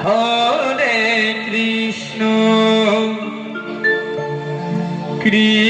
হরে Krishna Krishna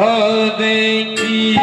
Rodem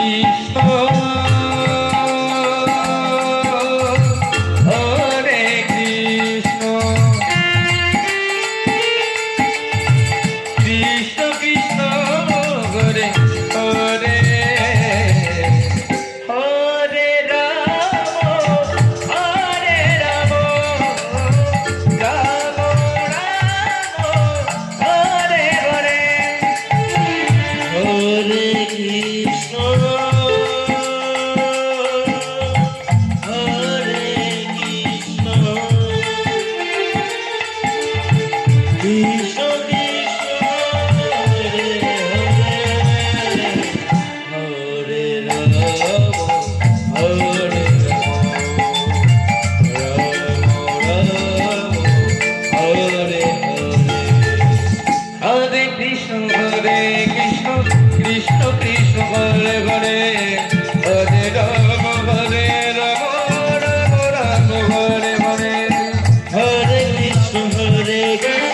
Singh रे गए